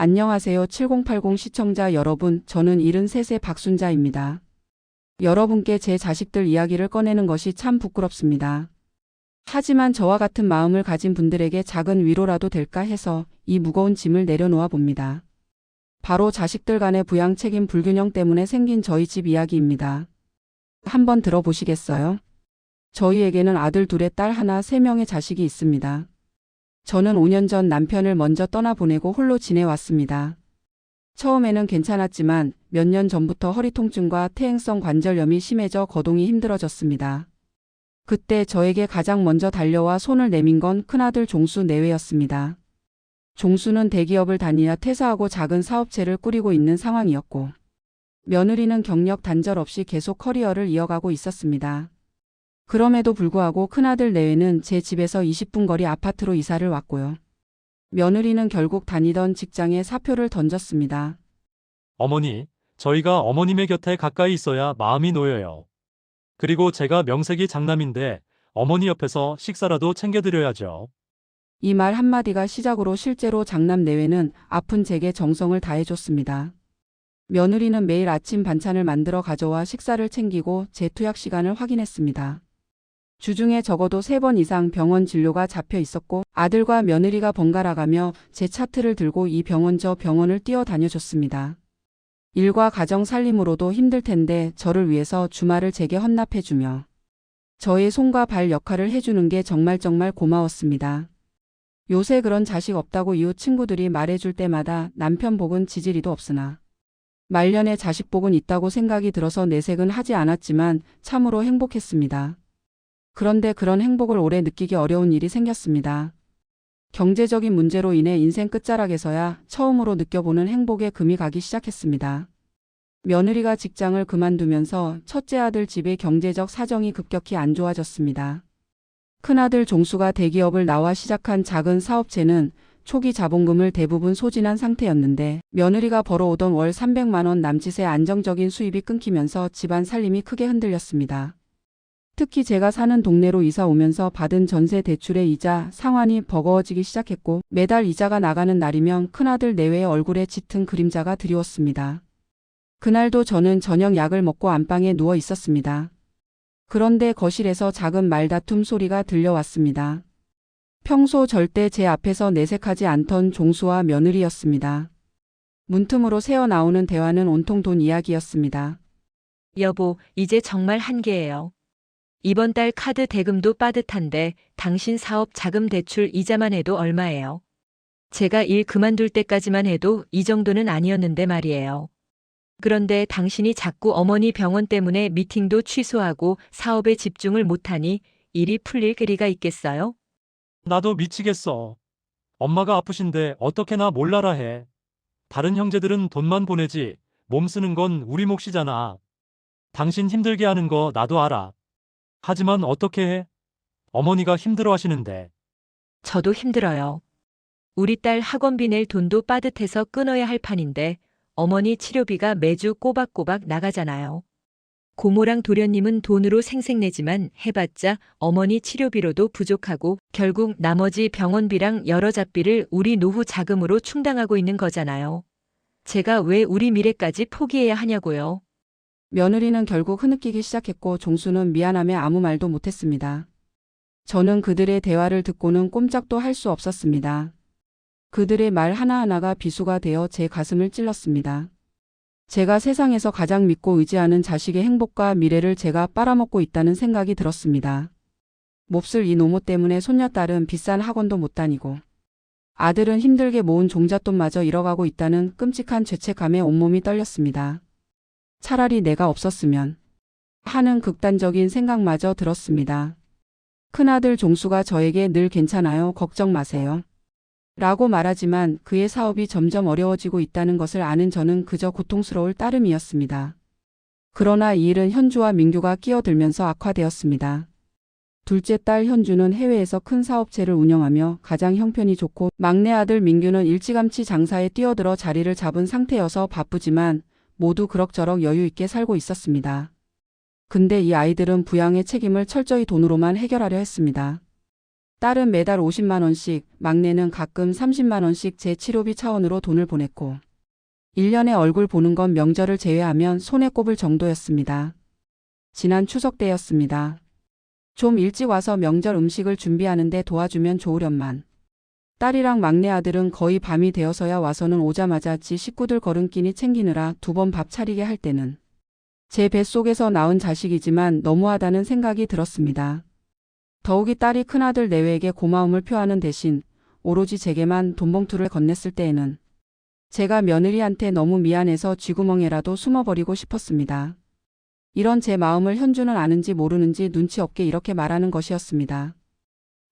안녕하세요. 7080 시청자 여러분, 저는 73세 박순자입니다. 여러분께 제 자식들 이야기를 꺼내는 것이 참 부끄럽습니다. 하지만 저와 같은 마음을 가진 분들에게 작은 위로라도 될까 해서 이 무거운 짐을 내려놓아 봅니다. 바로 자식들 간의 부양 책임 불균형 때문에 생긴 저희 집 이야기입니다. 한번 들어보시겠어요? 저희에게는 아들 둘에 딸 하나 세 명의 자식이 있습니다. 저는 5년 전 남편을 먼저 떠나보내고 홀로 지내왔습니다. 처음에는 괜찮았지만 몇 년 전부터 허리 통증과 퇴행성 관절염이 심해져 거동이 힘들어졌습니다. 그때 저에게 가장 먼저 달려와 손을 내민 건 큰아들 종수 내외였습니다. 종수는 대기업을 다니며 퇴사하고 작은 사업체를 꾸리고 있는 상황이었고, 며느리는 경력 단절 없이 계속 커리어를 이어가고 있었습니다. 그럼에도 불구하고 큰아들 내외는 제 집에서 20분 거리 아파트로 이사를 왔고요. 며느리는 결국 다니던 직장에 사표를 던졌습니다. 어머니, 저희가 어머님의 곁에 가까이 있어야 마음이 놓여요. 그리고 제가 명색이 장남인데 어머니 옆에서 식사라도 챙겨드려야죠. 이 말 한마디가 시작으로 실제로 장남 내외는 아픈 제게 정성을 다해줬습니다. 며느리는 매일 아침 반찬을 만들어 가져와 식사를 챙기고 제 투약 시간을 확인했습니다. 주중에 적어도 세번 이상 병원 진료가 잡혀 있었고 아들과 며느리가 번갈아 가며 제 차트를 들고 이 병원 저 병원을 뛰어다녀줬습니다. 일과 가정 살림으로도 힘들 텐데 저를 위해서 주말을 제게 헌납해주며 저의 손과 발 역할을 해주는 게 정말 정말 고마웠습니다. 요새 그런 자식 없다고 이웃 친구들이 말해줄 때마다 남편 복은 지지리도 없으나 말년에 자식 복은 있다고 생각이 들어서 내색은 하지 않았지만 참으로 행복했습니다. 그런데 그런 행복을 오래 느끼기 어려운 일이 생겼습니다. 경제적인 문제로 인해 인생 끝자락에서야 처음으로 느껴보는 행복에 금이 가기 시작했습니다. 며느리가 직장을 그만두면서 첫째 아들 집의 경제적 사정이 급격히 안 좋아졌습니다. 큰아들 종수가 대기업을 나와 시작한 작은 사업체는 초기 자본금을 대부분 소진한 상태였는데 며느리가 벌어오던 월 300만 원 남짓의 안정적인 수입이 끊기면서 집안 살림이 크게 흔들렸습니다. 특히 제가 사는 동네로 이사 오면서 받은 전세 대출의 이자 상환이 버거워지기 시작했고 매달 이자가 나가는 날이면 큰아들 내외의 얼굴에 짙은 그림자가 드리웠습니다. 그날도 저는 저녁 약을 먹고 안방에 누워 있었습니다. 그런데 거실에서 작은 말다툼 소리가 들려왔습니다. 평소 절대 제 앞에서 내색하지 않던 종수와 며느리였습니다. 문틈으로 새어 나오는 대화는 온통 돈 이야기였습니다. 여보, 이제 정말 한계예요. 이번 달 카드 대금도 빠듯한데 당신 사업 자금 대출 이자만 해도 얼마예요? 제가 일 그만둘 때까지만 해도 이 정도는 아니었는데 말이에요. 그런데 당신이 자꾸 어머니 병원 때문에 미팅도 취소하고 사업에 집중을 못하니 일이 풀릴 그리가 있겠어요? 나도 미치겠어. 엄마가 아프신데 어떻게나 몰라라 해. 다른 형제들은 돈만 보내지 몸 쓰는 건 우리 몫이잖아. 당신 힘들게 하는 거 나도 알아. 하지만 어떻게 해? 어머니가 힘들어 하시는데. 저도 힘들어요. 우리 딸 학원비 낼 돈도 빠듯해서 끊어야 할 판인데 어머니 치료비가 매주 꼬박꼬박 나가잖아요. 고모랑 도련님은 돈으로 생색내지만 해봤자 어머니 치료비로도 부족하고 결국 나머지 병원비랑 여러 잡비를 우리 노후 자금으로 충당하고 있는 거잖아요. 제가 왜 우리 미래까지 포기해야 하냐고요. 며느리는 결국 흐느끼기 시작했고 종수는 미안함에 아무 말도 못했습니다. 저는 그들의 대화를 듣고는 꼼짝도 할 수 없었습니다. 그들의 말 하나하나가 비수가 되어 제 가슴을 찔렀습니다. 제가 세상에서 가장 믿고 의지하는 자식의 행복과 미래를 제가 빨아먹고 있다는 생각이 들었습니다. 몹쓸 이 노모 때문에 손녀딸은 비싼 학원도 못 다니고 아들은 힘들게 모은 종잣돈마저 잃어가고 있다는 끔찍한 죄책감에 온몸이 떨렸습니다. 차라리 내가 없었으면 하는 극단적인 생각마저 들었습니다. 큰아들 종수가 저에게 늘 괜찮아요. 걱정 마세요. 라고 말하지만 그의 사업이 점점 어려워지고 있다는 것을 아는 저는 그저 고통스러울 따름이었습니다. 그러나 이 일은 현주와 민규가 끼어들면서 악화되었습니다. 둘째 딸 현주는 해외에서 큰 사업체를 운영하며 가장 형편이 좋고 막내 아들 민규는 일찌감치 장사에 뛰어들어 자리를 잡은 상태여서 바쁘지만 모두 그럭저럭 여유 있게 살고 있었습니다. 근데 이 아이들은 부양의 책임을 철저히 돈으로만 해결하려 했습니다. 딸은 매달 50만 원씩, 막내는 가끔 30만 원씩 제 치료비 차원으로 돈을 보냈고 1년에 얼굴 보는 건 명절을 제외하면 손에 꼽을 정도였습니다. 지난 추석 때였습니다. 좀 일찍 와서 명절 음식을 준비하는데 도와주면 좋으련만. 딸이랑 막내 아들은 거의 밤이 되어서야 와서는 오자마자 지 식구들 걸음끼니 챙기느라 두 번 밥 차리게 할 때는 제 뱃속에서 낳은 자식이지만 너무하다는 생각이 들었습니다. 더욱이 딸이 큰아들 내외에게 고마움을 표하는 대신 오로지 제게만 돈봉투를 건넸을 때에는 제가 며느리한테 너무 미안해서 쥐구멍에라도 숨어버리고 싶었습니다. 이런 제 마음을 현주는 아는지 모르는지 눈치 없게 이렇게 말하는 것이었습니다.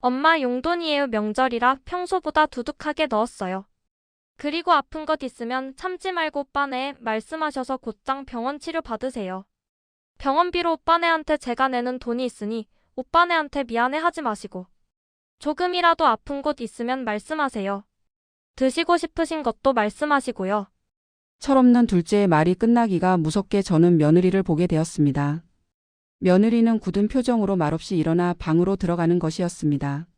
엄마 용돈이에요 명절이라 평소보다 두둑하게 넣었어요. 그리고 아픈 것 있으면 참지 말고 오빠네 말씀하셔서 곧장 병원 치료 받으세요. 병원비로 오빠네한테 제가 내는 돈이 있으니 오빠네한테 미안해 하지 마시고. 조금이라도 아픈 곳 있으면 말씀하세요. 드시고 싶으신 것도 말씀하시고요. 철없는 둘째의 말이 끝나기가 무섭게 저는 며느리를 보게 되었습니다. 며느리는 굳은 표정으로 말없이 일어나 방으로 들어가는 것이었습니다.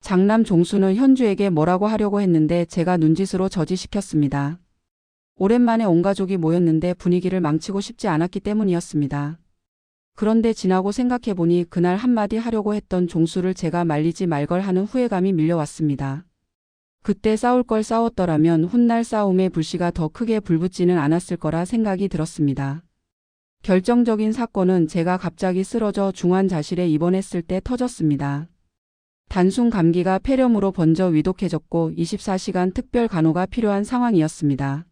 장남 종수는 현주에게 뭐라고 하려고 했는데 제가 눈짓으로 저지시켰습니다. 오랜만에 온 가족이 모였는데 분위기를 망치고 싶지 않았기 때문이었습니다. 그런데 지나고 생각해보니 그날 한마디 하려고 했던 종수를 제가 말리지 말걸 하는 후회감이 밀려왔습니다. 그때 싸울 걸 싸웠더라면 훗날 싸움의 불씨가 더 크게 불붙지는 않았을 거라 생각이 들었습니다. 결정적인 사건은 제가 갑자기 쓰러져 중환자실에 입원했을 때 터졌습니다. 단순 감기가 폐렴으로 번져 위독해졌고 24시간 특별 간호가 필요한 상황이었습니다.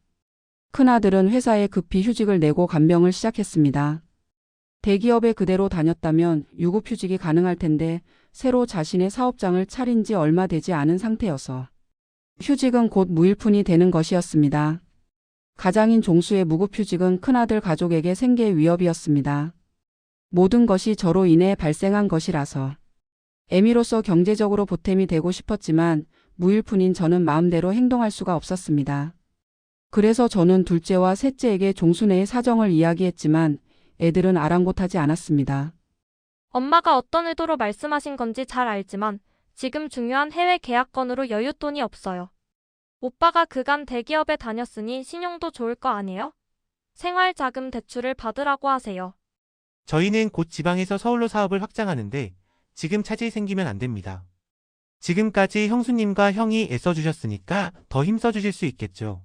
큰아들은 회사에 급히 휴직을 내고 간병을 시작했습니다. 대기업에 그대로 다녔다면 유급 휴직이 가능할 텐데 새로 자신의 사업장을 차린 지 얼마 되지 않은 상태여서 휴직은 곧 무일푼이 되는 것이었습니다. 가장인 종수의 무급휴직은 큰아들 가족에게 생계 위협이었습니다. 모든 것이 저로 인해 발생한 것이라서 애미로서 경제적으로 보탬이 되고 싶었지만 무일푼인 저는 마음대로 행동할 수가 없었습니다. 그래서 저는 둘째와 셋째에게 종수네의 사정을 이야기했지만 애들은 아랑곳하지 않았습니다. 엄마가 어떤 의도로 말씀하신 건지 잘 알지만 지금 중요한 해외 계약건으로 여윳돈이 없어요. 오빠가 그간 대기업에 다녔으니 신용도 좋을 거 아니에요? 생활자금 대출을 받으라고 하세요. 저희는 곧 지방에서 서울로 사업을 확장하는데 지금 차질이 생기면 안 됩니다. 지금까지 형수님과 형이 애써주셨으니까 더 힘써주실 수 있겠죠.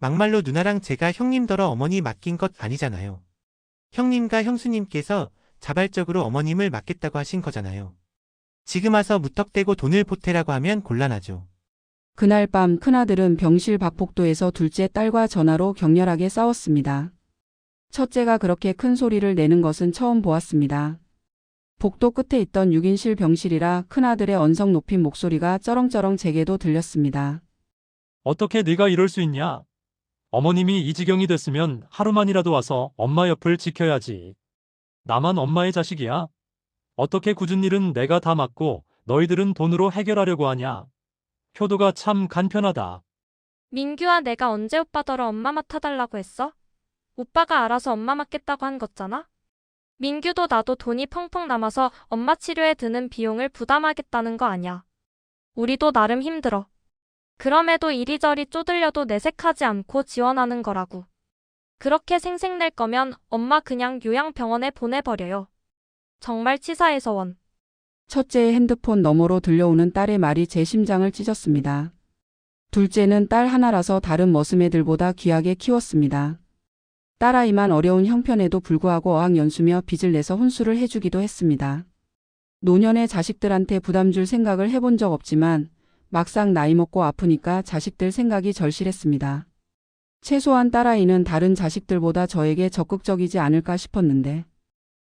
막말로 누나랑 제가 형님더러 어머니 맡긴 것 아니잖아요. 형님과 형수님께서 자발적으로 어머님을 맡겠다고 하신 거잖아요. 지금 와서 무턱대고 돈을 보태라고 하면 곤란하죠. 그날 밤 큰아들은 병실 박폭도에서 둘째 딸과 전화로 격렬하게 싸웠습니다. 첫째가 그렇게 큰 소리를 내는 것은 처음 보았습니다. 복도 끝에 있던 6인실 병실이라 큰아들의 언성 높인 목소리가 쩌렁쩌렁 제게도 들렸습니다. 어떻게 네가 이럴 수 있냐? 어머님이 이 지경이 됐으면 하루만이라도 와서 엄마 옆을 지켜야지. 나만 엄마의 자식이야? 어떻게 굳은 일은 내가 다 맡고 너희들은 돈으로 해결하려고 하냐? 효도가 참 간편하다. 민규와 내가 언제 오빠더러 엄마 맡아달라고 했어? 오빠가 알아서 엄마 맡겠다고 한 거잖아? 민규도 나도 돈이 펑펑 남아서 엄마 치료에 드는 비용을 부담하겠다는 거 아냐. 우리도 나름 힘들어. 그럼에도 이리저리 쪼들려도 내색하지 않고 지원하는 거라고. 그렇게 생색낼 거면 엄마 그냥 요양병원에 보내버려요. 정말 치사해서 원. 첫째의 핸드폰 너머로 들려오는 딸의 말이 제 심장을 찢었습니다. 둘째는 딸 하나라서 다른 머슴애들보다 귀하게 키웠습니다. 딸아이만 어려운 형편에도 불구하고 어학연수며 빚을 내서 혼수를 해주기도 했습니다. 노년의 자식들한테 부담 줄 생각을 해본 적 없지만 막상 나이 먹고 아프니까 자식들 생각이 절실했습니다. 최소한 딸아이는 다른 자식들보다 저에게 적극적이지 않을까 싶었는데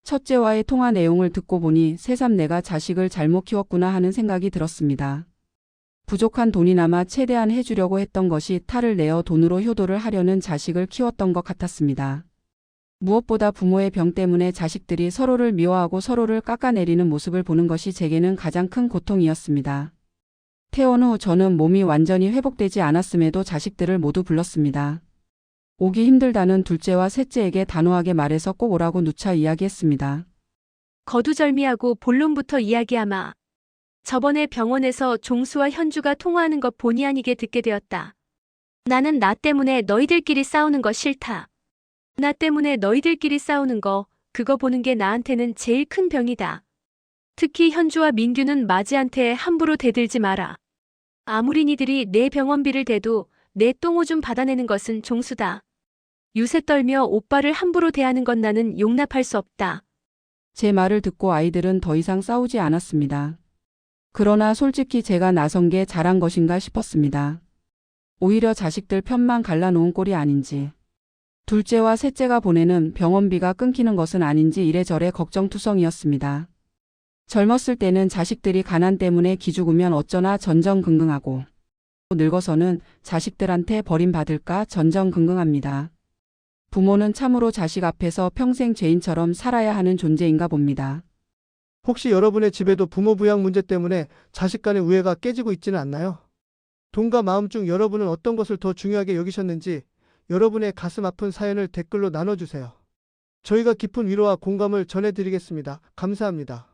첫째와의 통화 내용을 듣고 보니 새삼 내가 자식을 잘못 키웠구나 하는 생각이 들었습니다. 부족한 돈이나마 최대한 해주려고 했던 것이 탈을 내어 돈으로 효도를 하려는 자식을 키웠던 것 같았습니다. 무엇보다 부모의 병 때문에 자식들이 서로를 미워하고 서로를 깎아내리는 모습을 보는 것이 제게는 가장 큰 고통이었습니다. 퇴원 후 저는 몸이 완전히 회복되지 않았음에도 자식들을 모두 불렀습니다. 오기 힘들다는 둘째와 셋째에게 단호하게 말해서 꼭 오라고 누차 이야기했습니다. 거두절미하고 본론부터 이야기하마. 저번에 병원에서 종수와 현주가 통화하는 것 본의 아니게 듣게 되었다. 나는 나 때문에 너희들끼리 싸우는 거 싫다. 나 때문에 너희들끼리 싸우는 거, 그거 보는 게 나한테는 제일 큰 병이다. 특히 현주와 민규는 마지한테 함부로 대들지 마라. 아무리 니들이 내 병원비를 대도 내 똥오 줌 받아내는 것은 종수다. 유세 떨며 오빠를 함부로 대하는 건 나는 용납할 수 없다. 제 말을 듣고 아이들은 더 이상 싸우지 않았습니다. 그러나 솔직히 제가 나선 게 잘한 것인가 싶었습니다. 오히려 자식들 편만 갈라놓은 꼴이 아닌지. 둘째와 셋째가 보내는 병원비가 끊기는 것은 아닌지 이래저래 걱정투성이었습니다. 젊었을 때는 자식들이 가난 때문에 기죽으면 어쩌나 전전긍긍하고 늙어서는 자식들한테 버림받을까 전전긍긍합니다. 부모는 참으로 자식 앞에서 평생 죄인처럼 살아야 하는 존재인가 봅니다. 혹시 여러분의 집에도 부모 부양 문제 때문에 자식 간의 우애가 깨지고 있지는 않나요? 돈과 마음 중 여러분은 어떤 것을 더 중요하게 여기셨는지 여러분의 가슴 아픈 사연을 댓글로 나눠주세요. 저희가 깊은 위로와 공감을 전해드리겠습니다. 감사합니다.